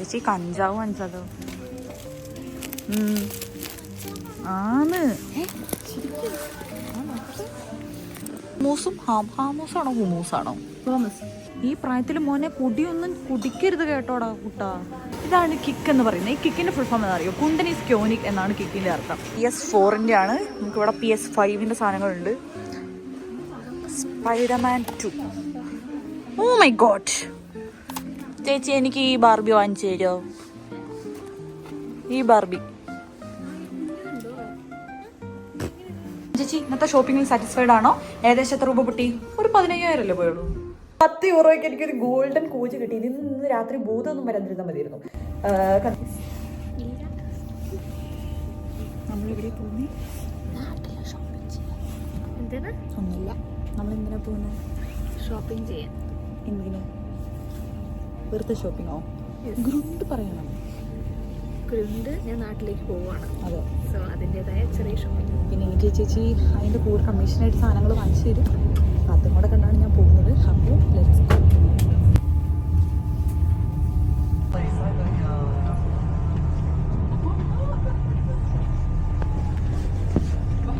ചേച്ചി കഞ്ചാവ് ഉം. ആണ്. ഏ, ശരിക്കും? ആ, നോക്ക്. മൂസും ഹാം ഹാമൂസാണോ? ഹുമൂസാണോ ഈ പ്രായത്തിൽ മോനെ കുടിയൊന്നും കുടിക്കരുത് കേട്ടോടാ കുട്ടാ. ഇതാണ് കിക്ക് എന്ന് പറയുന്നത്. ഈ കിക്കിന്റെ ഫുൾ ഫോം എന്നറിയോ കുണ്ടനീസ് ക്യോനിക് എന്നാണ് കിക്കിന്റെ അർത്ഥം. പി എസ് ഫോറിന്റെ ആണ്. നമുക്ക് ഇവിടെ പി എസ് ഫൈവിന്റെ സാധനങ്ങളുണ്ട്. Spiderman two oh my god ചേച്ചി എനിക്ക് ഈ ബാർബി വാങ്ങിച്ചു തരുമോ? ഈ ബാർബി. ചേച്ചി ഇന്നത്തെ ഷോപ്പിംഗിൽ സാറ്റിസ്ഫൈഡ് ആണോ? ഏകദേശം എത്ര രൂപ പൊട്ടി? ഒരു പതിനയ്യായിരം അല്ലേ പോയുള്ളൂ? പത്ത് യൂറോയ്ക്ക് എനിക്കൊരു ഗോൾഡൻ കോച്ച് കിട്ടി. ഇതിൽ നിന്ന് രാത്രി ബോധമൊന്നും വരാതിരുന്നാൽ മതിയായിരുന്നു. നമ്മളിവിടെ പോകുന്നു ഒന്നുമില്ല. നമ്മൾ എന്തിനാ പോകുന്നത് ഷോപ്പിംഗ് ചെയ്യാൻ. എന്തിനാ? വെറുതെ ഷോപ്പിങ്ങോ ഗ്രുണ്ട് പറയണം. ഗ്രുണ്ട് ഞാൻ നാട്ടിലേക്ക് പോവാണ്. അതെ. സോ അതിന്റെതായ ചെറിയ ഷോപ്പിംഗ് പിന്നെ എനിക്ക് ചേച്ചി അതിന്റെ കൂടെ കമ്മീഷനായിട്ട് സാധനങ്ങൾ വാങ്ങിച്ചു തരും. അതും കൂടെ കണ്ടാണ് ഞാൻ പോകുന്നത്. അപ്പോൾ ലെറ്റ്സ്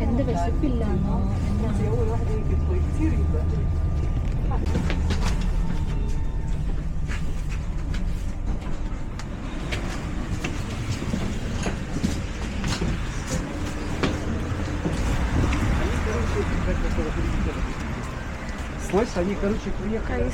എന്ത് വിശപ്പില്ലാന്നോ? എന്താ они, короче, приехали.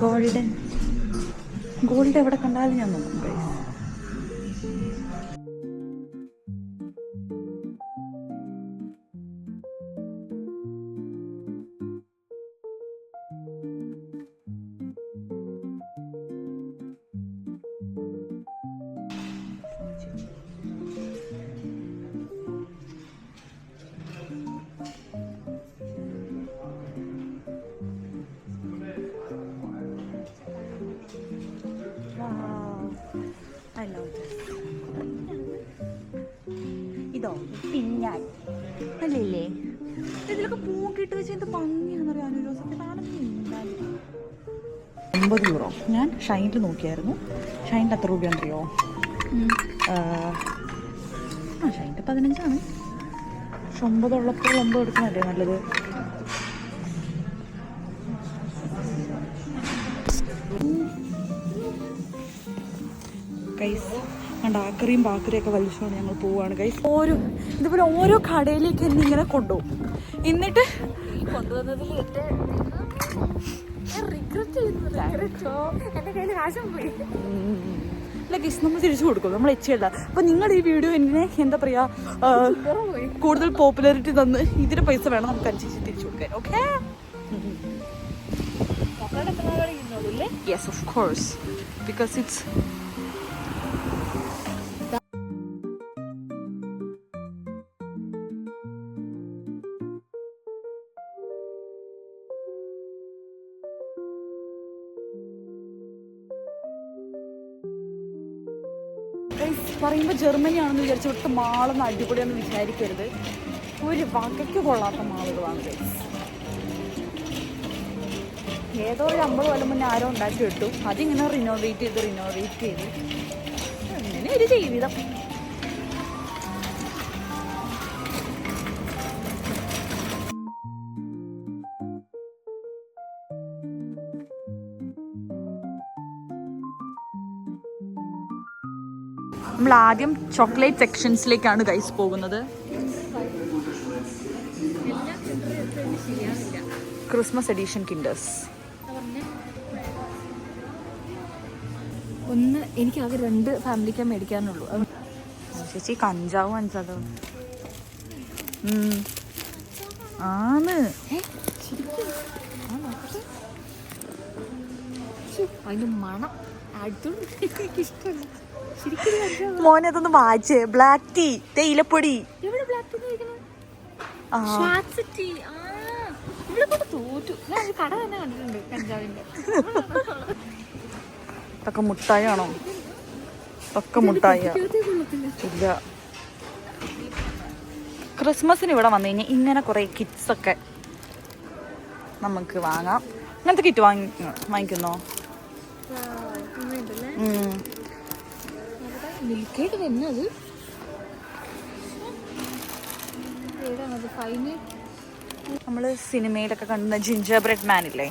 ഗോൾഡൻ. ഗോൾഡ് എവിടെ കണ്ടാലും ഞാൻ നോക്കും. ഒമ്പത് യൂറോ ഞാൻ ഷൈനിൽ നോക്കിയായിരുന്നു. ഷൈനിൽ എത്ര രൂപയാണെന്നറിയോ ആ ഷൈനിന്റെ പതിനഞ്ചാണ്. പക്ഷെ ഒമ്പതുള്ളപ്പോൾ ഒമ്പത് എടുക്കുന്നതല്ലേ നല്ലത്? കൈസ് കണ്ട ആക്കറിയും ബാക്കറിയും ഒക്കെ വലിച്ചുകൊണ്ട് ഞങ്ങൾ പോവുകയാണ് കൈസ് ഓരോ ഇതുപോലെ ഓരോ കടയിലേക്ക് എന്നെ ഇങ്ങനെ കൊണ്ടുപോകും. എന്നിട്ട് കൊണ്ടുവന്നതിൽ ഏറ്റവും അല്ല ഗൈസ് നമ്മൾ തിരിച്ചു കൊടുക്കും. നമ്മൾ എച്ചല്ല അപ്പൊ നിങ്ങൾ ഈ വീഡിയോ എന്നെ എന്താ പറയാ കൂടുതൽ പോപ്പുലാരിറ്റി തന്ന് ഇതിന്റെ പൈസ വേണം നമുക്ക് അനുസരിച്ച് തിരിച്ചു കൊടുക്കാൻ. ഓക്കെ അല്ലേ yes of course because it's പറയുമ്പോൾ ജർമ്മനി ആണെന്ന് വിചാരിച്ചു ഇവിടുത്തെ മാളൊന്നും അടിപൊളിയാണെന്ന് വിചാരിക്കരുത്. ഒരു വകയ്ക്ക് കൊള്ളാത്ത മാളുകളാണ് ഏതോ ഒരു അമ്പത് കൊല്ലം മുന്നേ ആരോ ഉണ്ടാക്കി ഇട്ടു. അതിങ്ങനെ റിനോവേറ്റ് ചെയ്ത് റിനോവേറ്റ് ചെയ്ത്. അങ്ങനെ ഒരു ജീവിതം. നമ്മൾ ആദ്യം ചോക്ലേറ്റ് സെക്ഷൻസിലേക്കാണ് ഗൈസ് പോകുന്നത്. ക്രിസ്മസ് എഡീഷൻ കിൻഡേഴ്സ് ഒന്ന് എനിക്ക് ആകെ രണ്ട് ഫാമിലിക്കാൻ മേടിക്കാനുള്ളൂ. ചേച്ചി കഞ്ചാവും വാങ്ങിച്ചത്? ആണ്. അതിന്റെ മണം. വാച്ച് മോനെ അതൊന്ന് വായിച്ചേ. ബ്ലാക്ക് ടീ തേയിലപ്പൊടി. എവിടെ ബ്ലാക്ക് ടീ കഴിക്കുന്നത് ആ. ഷാർട്സ് ടീ ആ. ഇവിടെ കൊണ്ട് ഞാൻ ഒരു കട തന്നെ കണ്ടിട്ടുണ്ട് കഞ്ചാവിന്റെ. ഇതൊക്കെ മുട്ടായാണോ ഇതൊക്കെ മുട്ടായ ഇല്ല. ക്രിസ്മസിന് ഇവിടെ വന്നു കഴിഞ്ഞാൽ ഇങ്ങനെ കുറേ കിറ്റ്സ് ഒക്കെ നമുക്ക് വാങ്ങാം. ഇങ്ങനത്തെ കിറ്റ് വാങ്ങി വാങ്ങിക്കുന്നോ? ഉണ്ടല്ലേ ഉം. മിൽക്ക് കേക്ക് തന്നെ അത് ഏതാണത് ഫൈന് നമ്മൾ സിനിമയിലൊക്കെ കാണുന്ന ജിഞ്ചർ ബ്രെഡ് മാൻ ഇല്ലേ?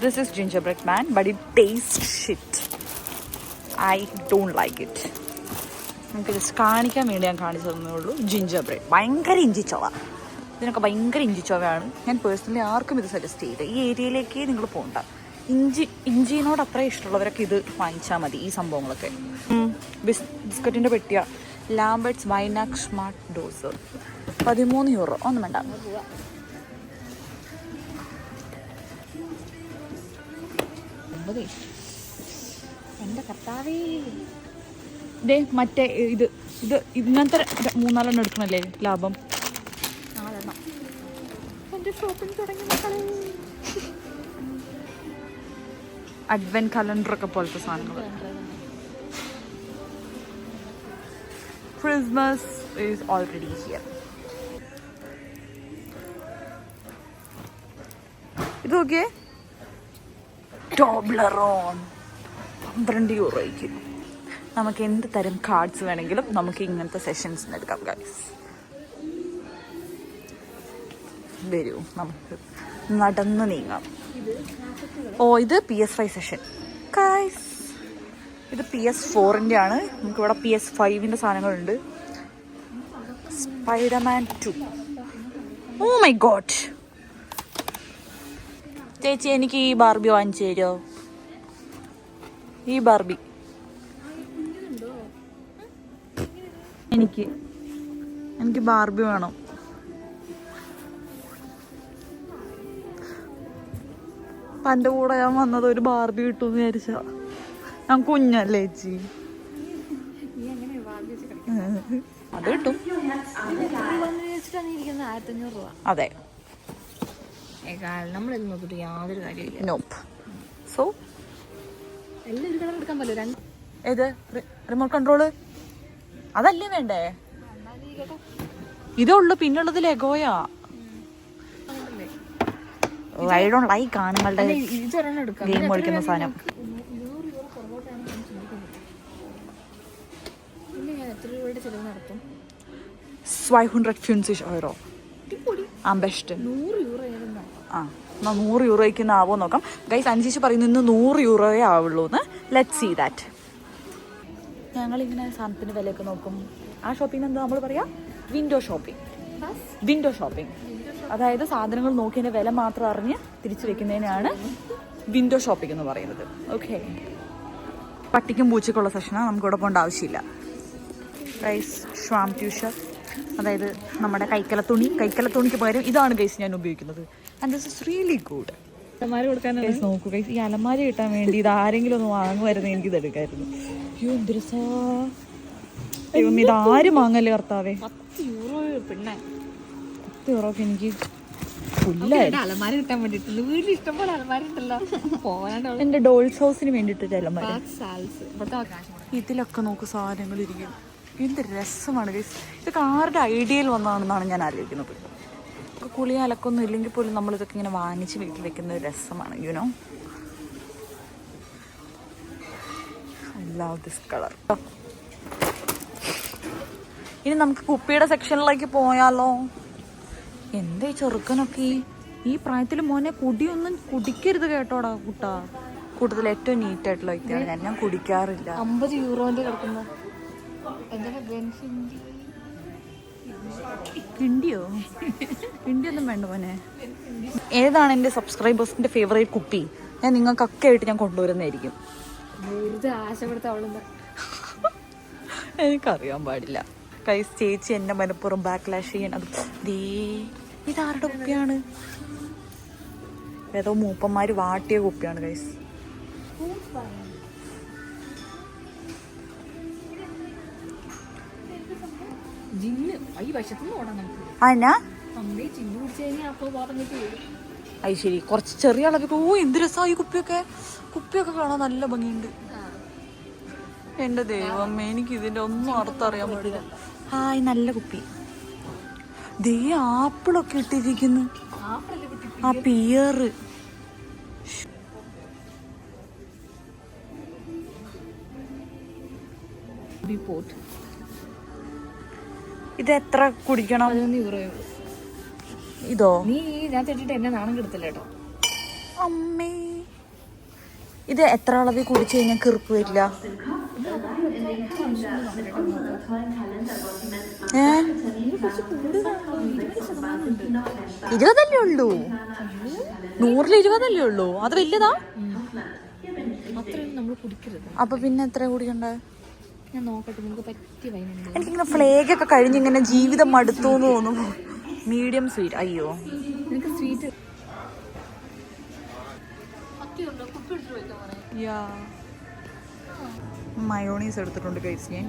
This is gingerbread man but it taste shit I don't like it നമുക്ക് ജസ്റ്റ് കാണിക്കാൻ വേണ്ടി ഞാൻ കാണിച്ചു തന്നേ ഉള്ളൂ. ജിഞ്ചർ ബ്രെഡ് ഭയങ്കര ഇഞ്ചിച്ചോവ ഇതിനൊക്കെ ഭയങ്കര ഇഞ്ചിച്ചോവയാണ്. ഞാൻ പേഴ്സണലി ആർക്കും ഇത് സജസ്റ്റ് ചെയ്യില്ല. ഈ ഏരിയയിലേക്ക് നിങ്ങൾ പോകണ്ട ഇഞ്ചി ഇഞ്ചിനോട് അത്ര ഇഷ്ടമുള്ളവരൊക്കെ ഇത് വാങ്ങിച്ചാൽ മതി ഈ സംഭവങ്ങളൊക്കെ. ബിസ് ബിസ്ക്കറ്റിന്റെ പെട്ടിയ. ലാംബർട്സ് വൈനാക് സ്മാർട്ട് ഡോസ്. പതിമൂന്ന് യൂറോ. ഒന്നും വേണ്ട. എന്റെ കർത്താവേ. മറ്റേ ഇത് ഇത് ഇങ്ങനത്തെ മൂന്നാലെണ്ണം എടുക്കണല്ലേ ലാഭം? നാലെണ്ണം. എന്റെ ഷോപ്പിംഗ് തുടങ്ങി അഡ്വെന്റ് കലണ്ടർ ഒക്കെ പോലത്തെ സാധനങ്ങൾ ക്രിസ്മസ് ഈസ് ഓൾറെഡി ഹിയർ ഇത് നോക്കിയേ? ടോബ്ലറോൺ പന്ത്രണ്ട് യൂറോയ്ക്ക്. നമുക്ക് എന്ത് തരം കാർഡ്സ് വേണമെങ്കിലും നമുക്ക് ഇങ്ങനത്തെ സെഷൻസ് എടുക്കാം ഗൈസ് വരൂ നമുക്ക് നടന്ന് നീങ്ങാം. ഓ ഇത് P S five session guys ഇത് പി എസ് ഫോറിന്റെ ആണ്. നമുക്കിവിടെ പി എസ് ഫൈവിന്റെ സാധനങ്ങളുണ്ട്. Spiderman two oh my god ചേച്ചി എനിക്ക് ഈ ബാർബി വാങ്ങിച്ചു തരുമോ ഈ ബാർബി എനിക്ക്. എനിക്ക് ബാർബി വേണം. പന്റെ കൂടെ ഞാൻ വന്നത് ഒരു ബാർബി കിട്ടുമെന്ന് വിചാരിച്ച. ഞാൻ കുഞ്ഞല്ലേ ചേച്ചി. അത് കിട്ടും. അതെ. നമ്മൾ നോക്കിയിട്ട് യാതൊരു കാര്യമില്ല നോപ്പ് സോ ഏത്? റിമോട്ട് കൺട്രോൾ അതല്ലേ വേണ്ടേ? ഇതേ ഉള്ളു പിന്നുള്ളത് ലെഗോയാ ഐ ഡോണ്ട് ലൈക്ക് ആണുങ്ങളുടെ ഗെയിം കളിക്കുന്ന സാധനം. ഹൺഡ്രഡ് ഓരോ നൂറ് ആ യൂറോയ്ക്ക് ആവോ നോക്കാം. ഗൈസ് അനുസരിച്ച് പറയുന്നു ഇന്ന് നൂറ് യൂറോയേ ആവുള്ളൂ എന്ന് ലെറ്റ് സീ ദാറ്റ് ഞങ്ങളിങ്ങനെ സാധനത്തിന് വിലയൊക്കെ നോക്കും. ആ ഷോപ്പിംഗ് എന്താ നമ്മൾ പറയാ? വിൻഡോ ഷോപ്പിംഗ് വിൻഡോ ഷോപ്പിംഗ് അതായത് സാധനങ്ങൾ നോക്കി അതിന്റെ വില മാത്രം അറിഞ്ഞ് തിരിച്ചു വെക്കുന്നതിനാണ് വിൻഡോ ഷോപ്പിംഗ് എന്ന് പറയുന്നത്. ഓക്കെ പട്ടിക്കും പൂച്ചയ്ക്കുള്ള സെഷനാണ് നമുക്ക് ഇവിടെ പോകേണ്ട ആവശ്യമില്ല. റൈസ് ഷ്വാം ട്യൂഷർ അതായത് നമ്മുടെ കൈക്കല തുണി. കൈക്കല തുണിക്ക് പകരം ഇതാണ് ഗൈസ് ഞാൻ ഉപയോഗിക്കുന്നത്. And this is really good അലമാര കൊടുക്കാൻ നോക്കൂ ഗൈസ് ഈ അലമാര കിട്ടാൻ വേണ്ടി ഇത് ആരെങ്കിലും ഒന്ന് വാങ്ങുമായിരുന്നു എനിക്ക് ഇത് എടുക്കായിരുന്നു അയ്യോ എന്തൊരു സാ ദൈവം ഇത് ആര് വാങ്ങല്ലേ കർത്താവേ? പത്ത് യൂറോ പിന്നെ പത്ത് യൂറോക്ക് എനിക്ക് പുല്ലായിരുന്നു അലമാര കിട്ടാൻ വേണ്ടിട്ടുണ്ട് വീട്ടിൽ ഇഷ്ടംപോലെ അലമാര ഉണ്ടല്ലോ. പോകാണ്ട് എന്റെ ഡോൾസ് ഹൗസിന് അലമാര. മുടക്കി. ഇതിലൊക്കെ നോക്ക് സാധനങ്ങൾ ഇരിക്കും. എന്ത് രസമാണ് ഇതൊക്കെ ആരുടെ ഐഡിയയിൽ വന്നതാണെന്നാണ് ഞാൻ ആലോചിക്കുന്നത്. കുളി അലക്കൊന്നും ഇല്ലെങ്കിൽ പോലും നമ്മൾ ഇതൊക്കെ ഇങ്ങനെ വാങ്ങിച്ച് വീട്ടിൽ വെക്കുന്ന ഒരു രസമാണ് you know I love this colour ഇനി നമുക്ക് കുപ്പിയുടെ സെക്ഷനിലേക്ക് പോയാലോ? എന്താ ഈ ചെറുക്കനൊക്കെ? ഈ- പ്രായത്തിൽ മോനെ കുടിയൊന്നും കുടിക്കരുത് കേട്ടോടാ കുട്ടാ. കൂട്ടത്തിൽ ഏറ്റവും നീറ്റ് ആയിട്ടുള്ള വ്യക്തിയാണ്. ഞാൻ ഞാൻ കുടിക്കാറില്ല. അമ്പത് യൂറോന്റെ കിടക്കുന്ന. കിണ്ടിയോ? കിണ്ടിയൊന്നും വേണ്ട മോനെ. ഏതാണ് എന്റെ സബ്സ്ക്രൈബേഴ്സിന്റെ ഫേവറേറ്റ് കുപ്പി? ഞാൻ നിങ്ങൾക്കൊക്കെ ആയിട്ട് ഞാൻ കൊണ്ടുവരുന്നതായിരിക്കും. വെറുതെ ആശപ്പെടുത്ത അവളെന്ന്. എനിക്കറിയാൻ പാടില്ല. കൈസ് ചേച്ചി എന്നെ മനപ്പുറം ബാക്ക്ലാഷ് ചെയ്യണം. അത് ദേ ഇതാരുടെ കുപ്പിയാണ്? ഏതോ മൂപ്പന്മാര് വാട്ടിയ കുപ്പിയാണ് ഗൈസ് അത് ശരി കുറച്ച് ചെറിയ അളവിൽ ഓ എന്ത് രസമായി കുപ്പിയൊക്കെ. കുപ്പിയൊക്കെ കാണാൻ നല്ല ഭംഗിയുണ്ട്. എന്റെ ദൈവം എനിക്ക് ഇതിന്റെ ഒന്നും അർത്ഥം അറിയാൻ പാടില്ല ഹായ് നല്ല കുപ്പി. ദേ ആപ്പിളൊക്കെ ഇട്ടിരിക്കുന്നു. ആ പിയർ. ഇത് എത്ര കുടിക്കണം? ഇതോ? നീ ഞാൻ തെറ്റിട്ട് എന്നെ നാണം കെടുത്തില്ല കേട്ടോ. അമ്മേ. ഇത് എത്ര അളവിൽ കുടിച്ചു കഴിഞ്ഞാൽ കിറുപ്പ് വരില്ല? ഇരുപതല്ലേ ഉള്ളൂ? നൂറിൽ ഇരുപതല്ലേ ഉള്ളൂ? അത് വലിയതാ? അപ്പൊ പിന്നെ എത്ര കുടിക്കണ്ടേ ഞാൻ നോക്കട്ടെ നമുക്ക് പറ്റിയ വൈനുണ്ട് എനിക്കിങ്ങനെ ഫ്ലേഗ് ഒക്കെ കഴിഞ്ഞ് ഇങ്ങനെ ജീവിതം മടുത്തു എന്ന് തോന്നുന്നു. മീഡിയം സ്വീറ്റ് അയ്യോ. നിനക്ക് സ്വീറ്റ് യാ മയോണീസ് എടുത്തിട്ടുണ്ട് കഴിച്ച് ഞാൻ.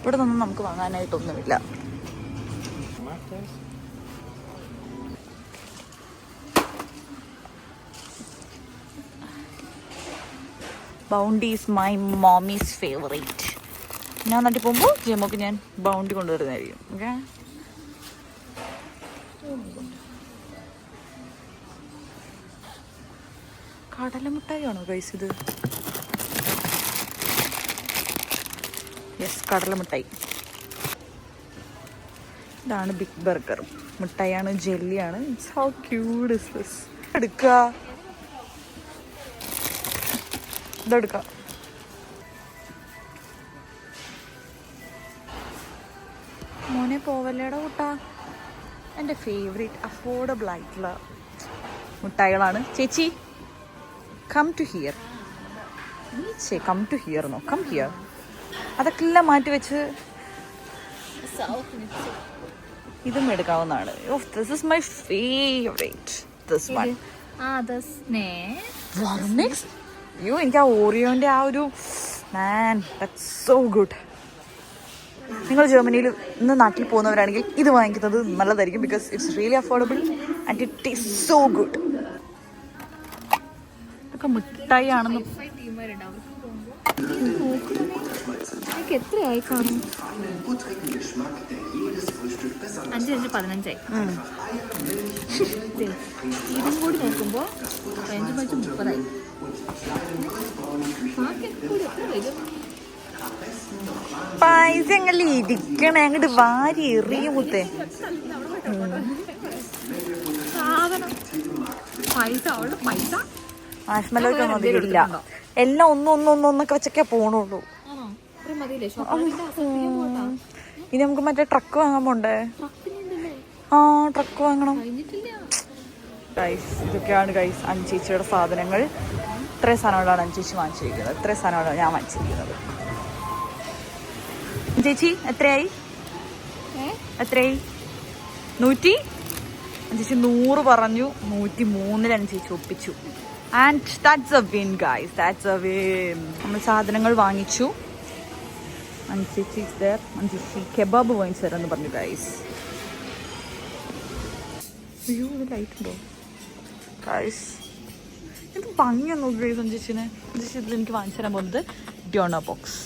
ഇവിടെ നിന്നും നമുക്ക് വാങ്ങാനായിട്ടൊന്നുമില്ല. Bounty is my mommy's favourite ഞാൻ നാട്ടിൽ പോകുമ്പോൾ ജമ്മുക്ക് ഞാൻ ബൗണ്ടി കൊണ്ടുവരുന്നതായിരിക്കും ഓക്കെ കടലമിഠായിയാണോ ഗൈസ് ഇത്? യെസ് കടലമിഠായി ഇതാണ് ബിഗ് ബർഗർ മിഠായിയാണ് ജെല്ലിയാണ്. It's how cute is this എടുക്കുക ഇതെടുക്ക. മോനെ പോവല്ലേടാ കൂട്ടാ എന്റെ ഫേവറേറ്റ് അഫോർഡബിൾ ആയിട്ടുള്ള മിഠായികളാണ് ചേച്ചി come to here ഈച്ചേ come to here no come here അതൊക്കെ എല്ലാം മാറ്റി വെച്ച് ഇതും എടുക്കാവുന്നതാണ് of this is my favourite this one അയ്യോ എനിക്ക് ആ ഓറിയോന്റെ ആ ഒരു മാൻ ദാറ്റ്സ് സോ ഗുഡ് നിങ്ങൾ ജർമ്മനിയിൽ ഇന്ന് നാട്ടിൽ പോകുന്നവരാണെങ്കിൽ ഇത് വാങ്ങിക്കുന്നത് നല്ലതായിരിക്കും because it's really affordable and it is so good ഇതൊക്കെ മിഠായി ആണെന്ന് എത്രയായി കാണും അഞ്ച് അഞ്ച് പതിനഞ്ചായി. ഇതും കൂടി നോക്കുമ്പോൾ പതിനഞ്ച് പതിനഞ്ച് മുപ്പതായി. പൈസ എങ്ങനെ ഇരിക്കണേ അങ്ങോട്ട് വാരി എറിയും മുത്തേ. സാധനം പൈസ അവളുടെ പൈസ. ആഷ്മലൊക്കെ ഒന്നും എല്ലാം ഒന്നും ഒന്നും ഒന്നും ഒന്നൊക്കെ വെച്ചൊക്കെ പോണുള്ളൂ. ഇനി നമുക്ക് മറ്റേ ട്രക്ക് വാങ്ങാൻ പോണ്ടേ? ആ ട്രക്ക് വാങ്ങണം. ഗൈസ് ഇതൊക്കെയാണ് ഗൈസ് അഞ്ചേച്ചിയുടെ സാധനങ്ങൾ. ഇത്രയും സാധനങ്ങളാണ് അഞ്ചേച്ചി വാങ്ങിച്ചിരിക്കുന്നത്. ഇത്രയും സാധനങ്ങളാണ് ഞാൻ വാങ്ങിച്ചിരിക്കുന്നത്. അഞ്ചേച്ചി എത്രയായി? എത്രയായി? നൂറ്റി? അഞ്ചേച്ചി നൂറ് പറഞ്ഞു. നൂറ്റി മൂന്നിൽ അഞ്ചേച്ചി ഒപ്പിച്ചു. And that's a win guys that's a win നമ്മൾ സാധനങ്ങൾ വാങ്ങിച്ചു. അഞ്ചേച്ചി അഞ്ചേച്ചി കെബാബ് വാങ്ങിച്ചു തരാമെന്ന് പറഞ്ഞു ഗൈസ് അയ്യോ ലൈറ്റ് ഉണ്ടോ? ഗൈസ് ഇത് ഭംഗിയാണ് നോക്കി ഗൈസ് അഞ്ചേച്ചിനെ അഞ്ചേച്ചി ഇതിൽ എനിക്ക് വാങ്ങിച്ചു തരാൻ പോകുന്നത് ഡ്യോണ ബോക്സ്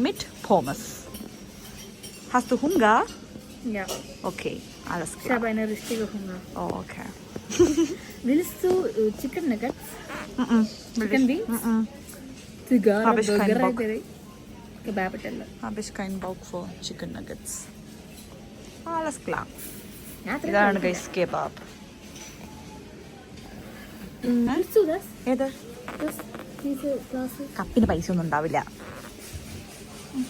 മിറ്റ് ഫോമസ് ഹസ്തു ഹുങ്ക Ja, Okay, klar. ich habe eine richtige Hunger. Oh, okay. Willst du äh, Chicken Nuggets? Mm-mm. Chicken wings? Mm-mm. Zigarre, Habe ich keinen Bock. Habe ich keinen Bock für Chicken Nuggets. Alles klar. ഇതാണ് guys kebab? ഏത്? കപ്പിന് പൈസ ഒന്നും ഉണ്ടാവില്ല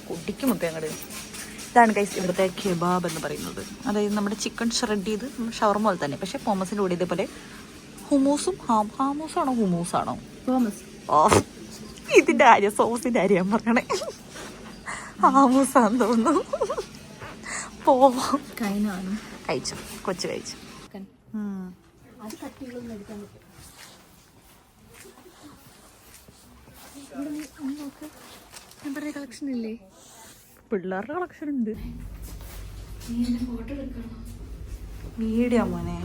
കുട്ടിക്ക് മുത്തേ അങ്ങോട്ട് ഇതാണ് ഗൈസ് ഇവിടുത്തെ കെബാബ് എന്ന് പറയുന്നത്. അതായത് നമ്മുടെ ചിക്കൻ ഷ്രെഡ് ചെയ്ത് ഷവർമ പോലെ തന്നെ. പക്ഷേ പോമസിന്റെ കൂടെ ഇതേപോലെ ഹുമൂസും ഹാം ഹാമൂസാണോ ഹുമൂസാണോ തോമസ് ഓ ഇതിന്റെ ആര്യ സോസിന്റെ ആര്യ ഞാൻ പറയണേ ഹാമൂസാന്ന് തോന്നുന്നു. പോവാം. കൈനാണ്. കഴിച്ചു കൊച്ചു കഴിച്ചു. കളക്ഷൻ ഇല്ലേ? പിള്ളേരുടെ കളക്ഷൻ ഉണ്ട്. വീഡിയോ മോനെ.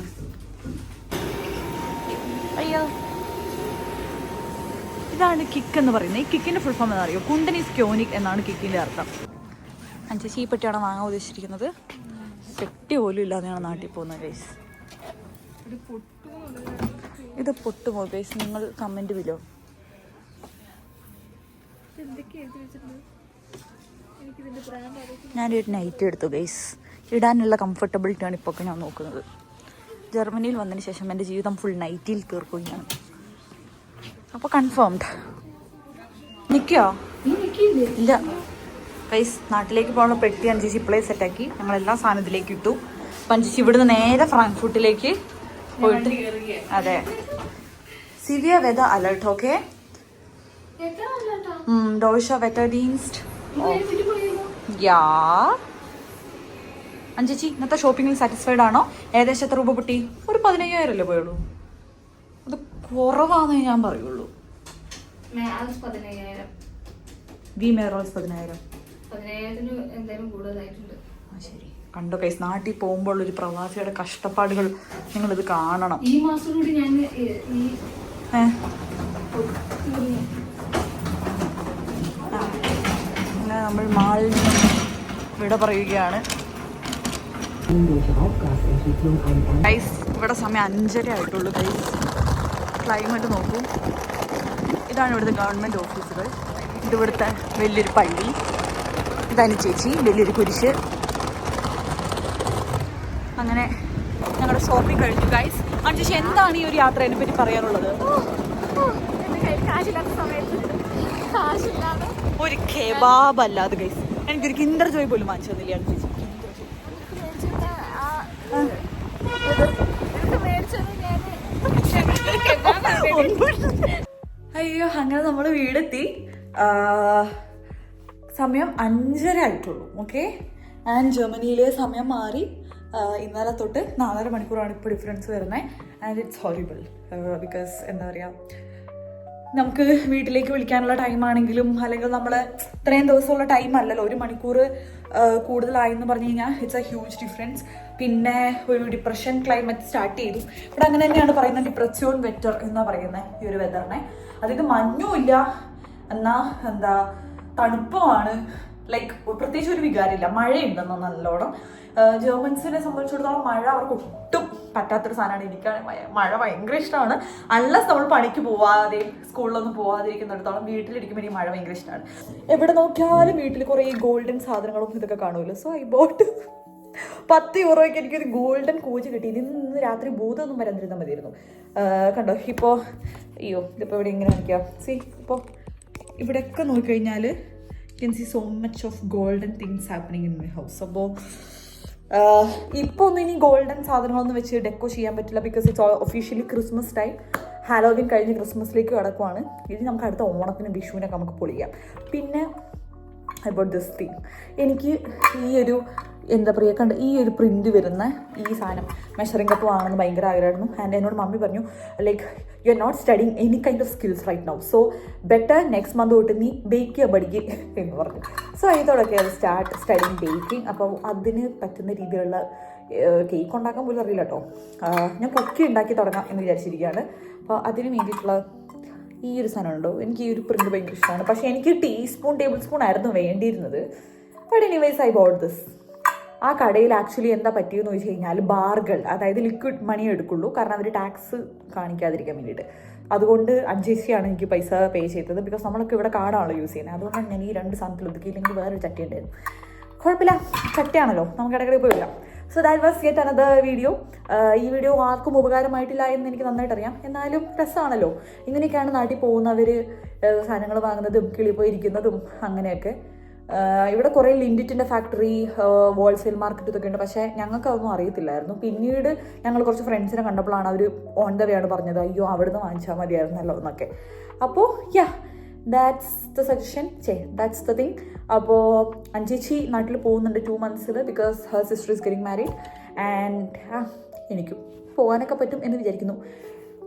അയ്യോ. ഇതാണ് കിക്ക് എന്ന് പറയുന്നത്. ഈ കിക്കിന്റെ ഫുൾ ഫോം എന്നറിയോ കുണ്ടനീസ് ക്യോനിക് എന്നാണ് കിക്കിന്റെ അർത്ഥം. അഞ്ചേച്ചി ഈ പെട്ടിയാണ് വാങ്ങാൻ ഉദ്ദേശിച്ചിരിക്കുന്നത്. പെട്ടി പോലും ഇല്ലാതെയാണ് നാട്ടിൽ പോകുന്നത് ഗൈസ് ഇത് പൊട്ടുമോ ഗൈസ് നിങ്ങൾ കമന്റ് വിലോ എന്തൊക്കെ എഴുതി വെച്ചിട്ടുണ്ട് ഞാനൊരു നൈറ്റ് എടുത്തു ഗൈസ് ഇടാനുള്ള കംഫർട്ടബിലിറ്റിയാണ് ഇപ്പോൾ ഒക്കെ ഞാൻ നോക്കുന്നത്. ജർമ്മനിയിൽ വന്നതിന് ശേഷം എന്റെ ജീവിതം ഫുൾ നൈറ്റിയിൽ തീർക്കുകയാണ്. അപ്പോൾ കൺഫേംഡ് നിൽക്കോ ഇല്ല. ഗൈസ് നാട്ടിലേക്ക് പോകാനുള്ള പെട്ടി അഞ്ചേച്ചി ഇപ്പോഴേ സെറ്റാക്കി ഞങ്ങളെല്ലാം സാധനത്തിലേക്ക് ഇട്ടു. അപ്പം അഞ്ചേച്ചി ഇവിടുന്ന് നേരെ ഫ്രാങ്ക്ഫുട്ടിലേക്ക് പോയിട്ട് അതെ. സിവിയ വെദർ അലർട്ട് ഓക്കെ ഡോഷ വെറ്റർ ഡീൻസ്റ്റ് യാ. അഞ്ചേച്ചി ഇന്നത്തെ ഷോപ്പിംഗിൽ സാറ്റിസ്ഫൈഡ് ആണോ? ഏകദേശം എത്ര രൂപ പൊട്ടി? ഒരു പതിനയ്യായിരം അല്ലേ പോയുള്ളൂ? അത് കുറവാന്നേ ഞാൻ പറയുള്ളൂ. വി മേറോൾസ് പതിനായിരം. ശരി. കണ്ടോ കൈസ് നാട്ടിൽ പോകുമ്പോൾ ഒരു പ്രവാസിയുടെ കഷ്ടപ്പാടുകൾ നിങ്ങൾ ഇത് കാണണം. ഈ മാസം കൂടി ഞാൻ ഈ ഈ ഏ ഈ- അങ്ങനെ നമ്മൾ മാളിൽ നിന്ന് വിട പറയുകയാണ്. ഗൈസ് ഇവിടെ സമയം അഞ്ചര ആയിട്ടുള്ളൂ ഗൈസ് ക്ലൈമറ്റ് നോക്കൂ. ഇതാണ് ഇവിടുത്തെ ഗവൺമെന്റ് ഓഫീസുകൾ ഇത് ഇവിടുത്തെ വലിയൊരു പള്ളി. ഇതാണ് ചേച്ചി വലിയൊരു കുരിശ്. അങ്ങനെ ഞങ്ങളുടെ ഷോപ്പിംഗ് കഴിഞ്ഞു ഗൈസ് അഞ്ചേച്ചി എന്താണ് ഈ ഒരു യാത്രയെ പറ്റി പറയാനുള്ളത്? കാശില്ലാത്ത സമയത്ത് കാശില്ലാതെ ഒരു കെബാബ് അല്ലാതെ ഗൈസ് എനിക്കൊരു കിൻഡർ ജോയ് പോലും വാങ്ങിച്ചു തന്നില്ല ചേച്ചി. അയ്യോ അങ്ങനെ നമ്മൾ വീടെത്തി. സമയം അഞ്ചര ആയിട്ടുള്ളൂ ഓക്കെ ആൻഡ് ജർമ്മനിയിലെ സമയം മാറി ഇന്നലെ തൊട്ട് നാലര മണിക്കൂറാണ് ഇപ്പോൾ ഡിഫറൻസ് വരുന്നത് ആൻഡ് ഇറ്റ്സ് ഹോറിബിൾ ബിക്കോസ് എന്താ പറയുക നമുക്ക് വീട്ടിലേക്ക് വിളിക്കാനുള്ള ടൈം ആണെങ്കിലും അല്ലെങ്കിൽ നമ്മൾ ഇത്രയും ദിവസമുള്ള ടൈം അല്ലല്ലോ ഒരു മണിക്കൂർ കൂടുതലായെന്ന് പറഞ്ഞു കഴിഞ്ഞാൽ ഇറ്റ്സ് എ ഹ്യൂജ് ഡിഫറൻസ് പിന്നെ ഒരു ഡിപ്രഷൻ ക്ലൈമറ്റ് സ്റ്റാർട്ട് ചെയ്തു. ഇവിടെ അങ്ങനെ തന്നെയാണ് പറയുന്നത് ഡിപ്രസ്യോൺ വെറ്റർ എന്ന് പറയുന്നത് ഈ ഒരു വെതറിനെ അതായത് മഞ്ഞുമില്ല എന്നാ എന്താ തണുപ്പുമാണ്. ലൈക്ക് പ്രത്യേകിച്ച് ഒരു വികാരമില്ല. മഴയുണ്ടെന്നോ നല്ലോണം. ജർമ്മൻസിനെ സംബന്ധിച്ചിടത്തോളം മഴ അവർക്ക് ഒട്ടും പറ്റാത്തൊരു സാധനമാണ്. എനിക്കാണ് മഴ- ഭയങ്കര ഇഷ്ടമാണ്. അല്ലസ് നമ്മൾ പണിക്ക് പോവാതെ സ്കൂളിലൊന്നും പോവാതിരിക്കുന്നിടത്തോളം വീട്ടിലിരിക്കുമ്പോൾ എനിക്ക് മഴ ഭയങ്കര ഇഷ്ടമാണ്. എവിടെ നോക്കിയാലും വീട്ടിൽ കുറേ ഗോൾഡൻ സാധനങ്ങളും ഇതൊക്കെ കാണുമല്ലോ. സോ ഐ ബോട്ട് പത്ത് യൂറോയ്ക്ക് എനിക്കൊരു ഗോൾഡൻ കോച്ച് കിട്ടി. ഇതിന്ന് രാത്രി ഭൂതമൊന്നും വരാതിരുന്നാൽ മതിയായിരുന്നു. കണ്ടോ? ഇപ്പോൾ അയ്യോ ഇതിപ്പോൾ ഇവിടെ ഇങ്ങനെ കാണിക്കാം സി ഇപ്പോൾ ഇവിടെയൊക്കെ നോക്കിക്കഴിഞ്ഞാൽ you see so much of golden things happening in my house അപ്പോൾ ഇപ്പോൾ ഒന്നും ഇനി ഗോൾഡൻ സാധനങ്ങളൊന്നും വെച്ച് ഡെക്കോ ചെയ്യാൻ പറ്റില്ല because it's officially Christmas time Halloween കഴിഞ്ഞ് ക്രിസ്മസിലേക്ക് കിടക്കുവാണ്. ഇനി നമുക്ക് അടുത്ത ഓണത്തിന് വിഷുവിനൊക്കെ നമുക്ക് പൊളിക്കാം. പിന്നെ അബൌട്ട് ദിസ് തിങ് എനിക്ക് ഈ ഒരു എന്താ പറയുക കണ്ട് ഈ ഒരു പ്രിന്റ് വരുന്ന ഈ സാധനം മെഷറിംഗ് കപ്പ് വാങ്ങണമെന്ന് ഭയങ്കര ആഗ്രഹമായിരുന്നു. ആൻഡ് എന്നോട് മമ്മി പറഞ്ഞു like you are not studying any kind of skills right now so better next month തൊട്ട് നീ ബേക്ക് ചെയ്യാൻ പഠിക്കുക എന്ന് പറഞ്ഞു. സോ ഇതോടൊക്കെ സ്റ്റാർട്ട് സ്റ്റഡിങ് ബേക്കിംഗ് അപ്പോൾ അതിന് പറ്റുന്ന രീതിയിലുള്ള കേക്ക് ഉണ്ടാക്കാൻ പോലും അറിയില്ല കേട്ടോ. ഞാൻ കുക്കി ഉണ്ടാക്കി തുടങ്ങാം എന്ന് വിചാരിച്ചിരിക്കുകയാണ്. അപ്പോൾ അതിന് വേണ്ടിയിട്ടുള്ള ഈ ഒരു സാധനം ഉണ്ടോ? എനിക്ക് ഈ ഒരു പ്രിന്റ് ഭയങ്കര ഇഷ്ടമാണ്. പക്ഷേ എനിക്ക് ടീസ്പൂൺ ടേബിൾ സ്പൂൺ ആയിരുന്നു വേണ്ടിയിരുന്നത്. But anyways I boat this ആ കടയിൽ ആക്ച്വലി എന്താ പറ്റിയെന്ന് ചോദിച്ചു കഴിഞ്ഞാൽ ബാർഗൾ അതായത് ലിക്വിഡ് മണി എടുക്കുള്ളൂ. കാരണം അവർ ടാക്സ് കാണിക്കാതിരിക്കാൻ വേണ്ടിയിട്ട്. അതുകൊണ്ട് അഞ്ചേച്ചിയാണ് എനിക്ക് പൈസ പേ ചെയ്തത്. ബിക്കോസ് നമ്മളൊക്കെ ഇവിടെ കാർഡാണല്ലോ യൂസ് ചെയ്യുന്നത്. അതുകൊണ്ടാണ് ഞാൻ ഈ രണ്ട് സാധനത്തിൽ ഒതുക്കിയില്ലെങ്കിൽ വേറൊരു ചട്ടി ഉണ്ടായിരുന്നു. കുഴപ്പമില്ല. ചട്ടിയാണല്ലോ. നമുക്ക് ഇടയ്ക്കിടെ പോയി വരാം. So that was get another video ഈ വീഡിയോ ആർക്കും ഉപകാരമായിട്ടില്ല എന്ന് എനിക്ക് നന്നായിട്ട് അറിയാം എന്നാലും രസമാണല്ലോ. ഇങ്ങനെയൊക്കെയാണ് നാട്ടിൽ പോകുന്നവർ സാധനങ്ങൾ വാങ്ങുന്നതും കിളി പോയിരിക്കുന്നതും അങ്ങനെയൊക്കെ. ഇവിടെ കുറേ ലിൻഡിറ്റിന്റെ ഫാക്ടറി ഹോൾസെയിൽ മാർക്കറ്റ് ഇതൊക്കെ ഉണ്ട് പക്ഷേ ഞങ്ങൾക്ക് അതൊന്നും അറിയത്തില്ലായിരുന്നു. പിന്നീട് ഞങ്ങൾ കുറച്ച് ഫ്രണ്ട്സിനെ കണ്ടപ്പോഴാണ് അവർ ഓൺ ദ വേ ആണ് പറഞ്ഞത് അയ്യോ അവിടുന്ന് വാങ്ങിച്ചാൽ മതിയായിരുന്നല്ലോ എന്നൊക്കെ. അപ്പോൾ യാ ദാറ്റ്സ് ദ സജഷൻ ചേ ദാറ്റ്സ് ദ തിങ് അപ്പോൾ അഞ്ചേച്ചി നാട്ടിൽ പോകുന്നുണ്ട് two മന്ത്സിൽ because her sister is getting married and എനിക്കും പോകാനൊക്കെ പറ്റും എന്ന് വിചാരിക്കുന്നു.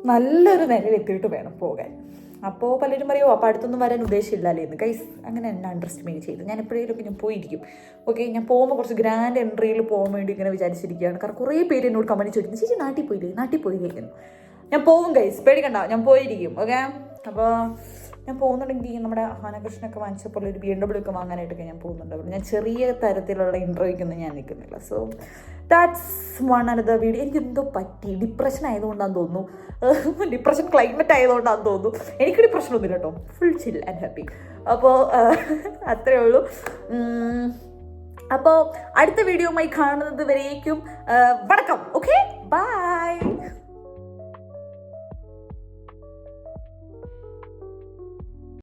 നല്ലൊരു നിലയിൽ എത്തിയിട്ട് വേണം പോകാൻ. അപ്പോൾ പലരും പറയും അപ്പോൾ അടുത്തൊന്നും വരാൻ ഉദ്ദേശമില്ലല്ലേ എന്ന്. കൈസ് അങ്ങനെ എന്നെ അണ്ടർ എസ്റ്റിമേറ്റ് ചെയ്തു. ഞാൻ എപ്പോഴേലും ഞാൻ പോയിരിക്കും. ഓക്കെ ഞാൻ പോകുമ്പോൾ കുറച്ച് ഗ്രാൻഡ് എൻട്രിയിൽ പോകാൻ വേണ്ടി ഇങ്ങനെ വിചാരിച്ചിരിക്കുകയാണ്. കാരണം കുറേ പേര് എന്നോട് കമന്റ് ചോദിക്കുന്നു. ചേച്ചി നാട്ടിൽ പോയില്ലേ? നാട്ടിൽ പോയില്ലേ? ഞാൻ പോവും കൈസ് പേടിക്കണ്ട. ഞാൻ പോയിരിക്കും. ഓക്കെ അപ്പോൾ ഞാൻ പോകുന്നുണ്ടെങ്കിൽ നമ്മുടെ ഹാനകൃഷ്ണനൊക്കെ വാങ്ങിച്ചപ്പോൾ ഒരു ബി എം ഒക്കെ വാങ്ങാനായിട്ടൊക്കെ ഞാൻ പോകുന്നുണ്ട്. ഞാൻ ചെറിയ തരത്തിലുള്ള ഇന്റർവ്യൂക്കൊന്നും ഞാൻ നിൽക്കുന്നില്ല. So that's one another video എനിക്ക് എന്തോ പറ്റി? ഡിപ്രഷൻ ആയതുകൊണ്ടാന്ന് തോന്നുന്നു. ഡിപ്രഷൻ ക്ലൈമറ്റ് ആയതുകൊണ്ടാന്ന് തോന്നുന്നു. എനിക്ക് ഡിപ്രഷൻ ഒന്നുമില്ല കേട്ടോ. ഫുൾ ചിൽ ആൻഡ് ഹാപ്പി അപ്പോൾ അത്രേ ഉള്ളൂ. അപ്പോൾ അടുത്ത വീഡിയോയുമായി കാണുന്നത് വരേക്കും. വടക്കം ഓക്കെ ബൈ